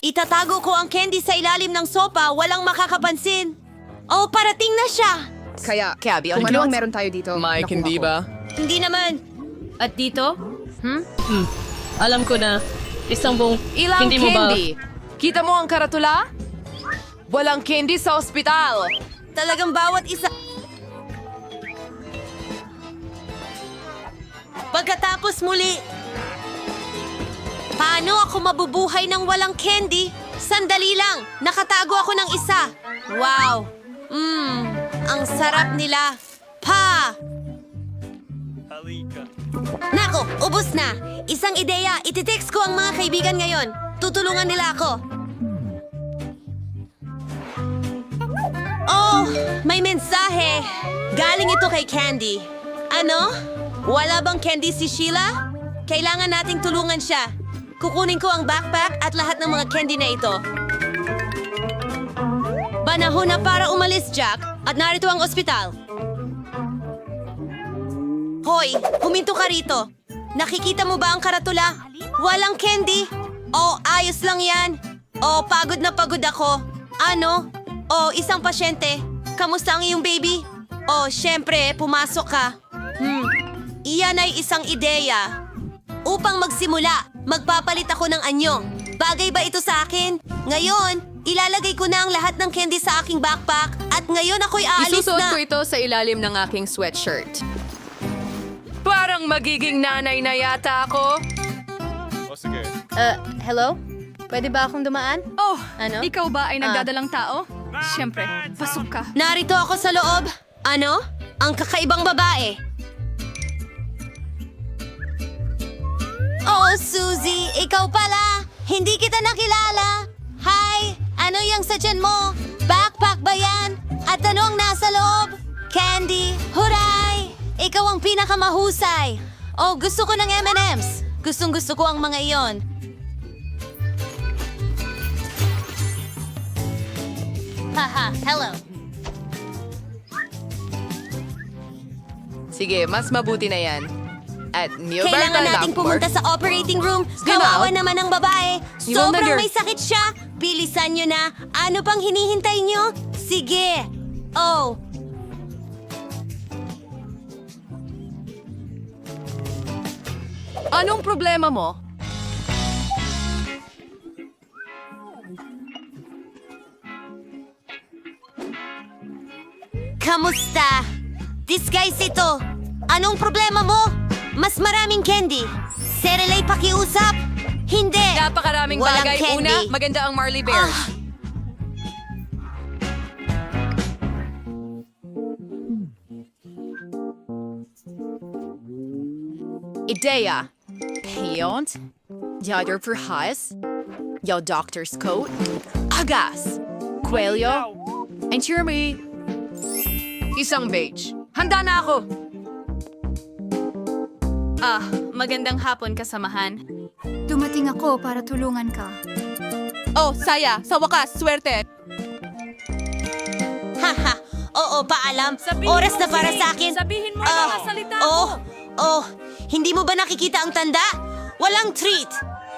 Itatago ko ang candy sa ilalim ng sopa, walang makakapansin. Oh, parating na siya. Kaya, Cabby, kung ano yun? ang meron tayo dito, Mike, nakuha hindi ko. ba? Hindi naman. At dito? Hmm? Alam ko na. Isang buong... Ilang Hindi mo ba- candy? Kita mo ang karatula? Walang candy sa ospital. Talagang bawat isa... Pagkatapos muli... Paano ako mabubuhay ng walang candy? Sandali lang, nakatago ako ng isa. Wow! Mmm, ang sarap nila. Pa! Nako, ubus na. Isang ideya, ititext ko ang mga kaibigan ngayon. Tutulungan nila ako. Oh, may mensahe. Galing ito kay Candy. Ano? Wala bang Candy si Sheila? Kailangan nating tulungan siya. Kukunin ko ang backpack at lahat ng mga candy na ito. Panahon na para umalis, Jack. At narito ang ospital. Hoy, huminto ka rito. Nakikita mo ba ang karatula? Walang candy. Oh, ayos lang yan. Oh, pagod na pagod ako. Ano? Oh, isang pasyente. Kamusta ang iyong baby? Oh, syempre, pumasok ka. Hmm. Iyan ay isang ideya. Upang magsimula, magpapalit ako ng anyo. Bagay ba ito sa akin? Ngayon, ilalagay ko na ang lahat ng candy sa aking backpack at ngayon ako'y aalis Isusuot na. ko ito sa ilalim ng aking sweatshirt. Parang magiging nanay na yata ako. Uh, hello? Pwede ba akong dumaan? Oh, Ano? ikaw ba ay Ah. nagdadalang tao? Siyempre, pasok ka. Narito ako sa loob. Ano? Ang kakaibang babae. Oh, Suzy, ikaw pala. Hindi kita nakilala. Hi, ano yung sa tiyan mo? Backpack ba yan? At ano ang nasa loob? Candy, huray! Ikaw ang pinakamahusay. Oh, gusto ko ng M&M's. Gustong gusto ko ang mga iyon. Haha, hello. Sige, mas mabuti na yan. At Neoberta Kailangan nating pumunta sa operating room. Kawawa naman ang babae. Sobrang may sakit siya. Bilisan nyo na. Ano pang hinihintay nyo? Sige. Oh. Anong problema mo? Kamusta? Disguise ito. Anong problema mo? Mas maraming candy. Serelay pakiusap? Hindi. Napakaraming Walang bagay. candy. Una, maganda ang Marley Bears. Ah. Ideya. Paint. Yadder for Hus. Yo doctor's coat. Agas. Coelho. And Jeremy. Isang beige. Handa na ako. Ah, magandang hapon kasamahan. Dumating ako para tulungan ka. Oh, Saya, sa wakas, swerte. Haha. Oo, paalam. Oras na para sa akin. Sabihin mo Ah, mga salita oh, oh, hindi mo ba nakikita ang tanda? Walang treat.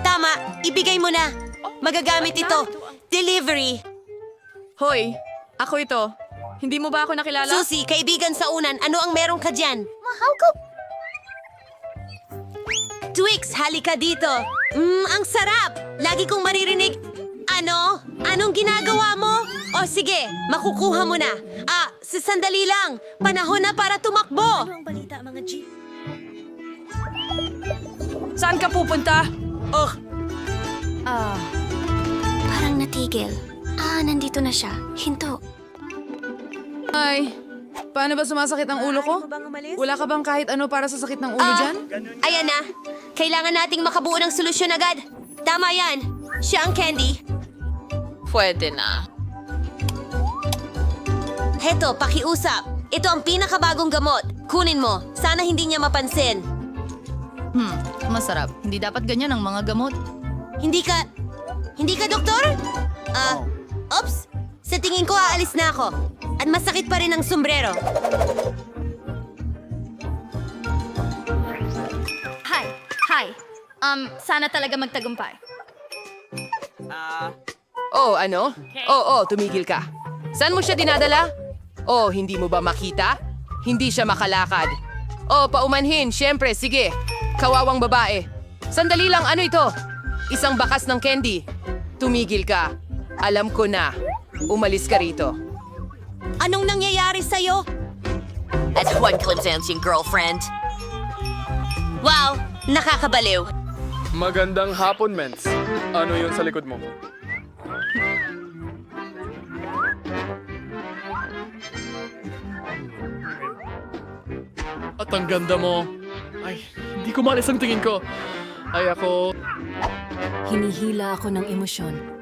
Tama, ibigay mo na. Magagamit ito. Delivery. Hoy, ako ito. Hindi mo ba ako nakilala? Susi, kaibigan sa unan, ano ang meron ka dyan? Mahal ko. Twix, halika dito. Mmm, ang sarap. Lagi kong maririnig. Ano? Anong ginagawa mo? O sige, makukuha mo na. Ah, sa sandali lang. Panahon na para tumakbo. Ano ang balita, mga G? Saan ka pupunta? Oh, Ah, parang natigil. Ah, nandito na siya. Hinto. Ay, paano ba sumasakit ang ulo ko? Wala ka bang kahit ano para sa sakit ng ulo ah, dyan? ayan na. Kailangan nating makabuo ng solusyon agad. Tama yan. Siya ang candy. Pwede na. Heto, pakiusap. Ito ang pinakabagong gamot. Kunin mo. Sana hindi niya mapansin. Hmm, masarap. Hindi dapat ganyan ang mga gamot. Hindi ka... Hindi ka doktor? Ah, ops. Sa tingin ko, aalis na ako. At masakit pa rin ang sombrero. Hi. Hi. Um, sana talaga magtagumpay. Oh, ano? Oo, oh, tumigil ka. Saan mo siya dinadala? Oh, hindi mo ba makita? Hindi siya makalakad. Oh, paumanhin, syempre, sige. Kawawang babae. Sandali lang, ano ito? Isang bakas ng candy. Tumigil ka. Alam ko na. Umalis ka rito. Anong nangyayari sa'yo? At Juan Clemson's yung girlfriend. Wow, nakakabaliw. Magandang hapon, Mens. Ano yun sa likod mo? At ang ganda mo. Ay, hindi ko malis ang tingin ko. Ay, ako... Hinihila ako ng emosyon.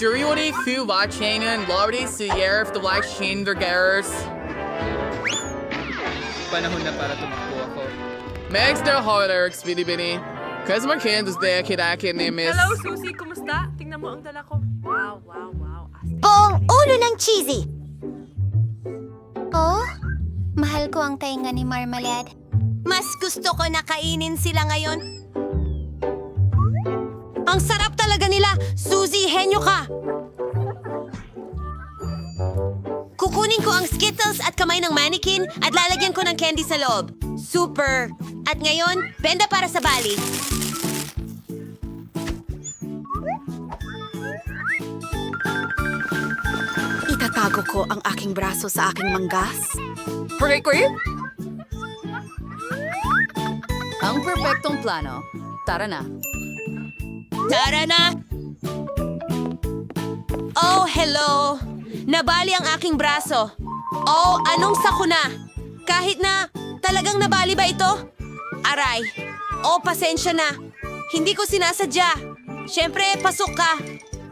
Suriori fu watching Lordy Suyer of the Black Shin Vergers. Panahon na para tumakbo ako. Max the Hollers, Bini Bini. Cause my kid is there, kid I can name is. Susie. Kumusta? Tingnan mo ang dala ko. Wow, wow, wow. Buong ulo ng cheesy! Oh, mahal ko ang tainga ni Marmalade. Mas gusto ko na kainin sila ngayon. Ang sarap talaga nila! Suzy, henyo ka! Kukunin ko ang Skittles at kamay ng mannequin at lalagyan ko ng candy sa loob. Super! At ngayon, benda para sa bali. Itatago ko ang aking braso sa aking manggas. Pretty quick? Ang perpektong plano. Tara na. Tara na! Oh, hello! Nabali ang aking braso. Oh, anong sakuna? Kahit na, talagang nabali ba ito? Aray. Oh, pasensya na. Hindi ko sinasadya. Siyempre, pasok ka.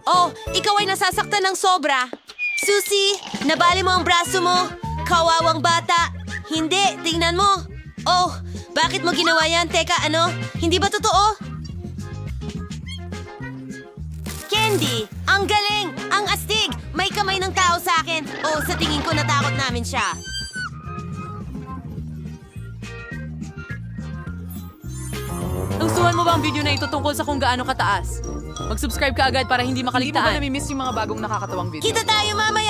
Oh, ikaw ay nasasaktan ng sobra. Susie, nabali mo ang braso mo. Kawawang bata. Hindi, tingnan mo. Oh, bakit mo ginawa yan? Teka, ano? Hindi ba totoo? Candy! Ang galing! Ang astig! May kamay ng tao sa akin. Oh, sa tingin ko natakot namin siya. Gustuhan mo ba ang video na ito tungkol sa kung gaano kataas? Mag-subscribe ka agad para hindi Hindi mo ba makaligtaan. nami-miss yung mga bagong nakakatawang video? Kita tayo mamaya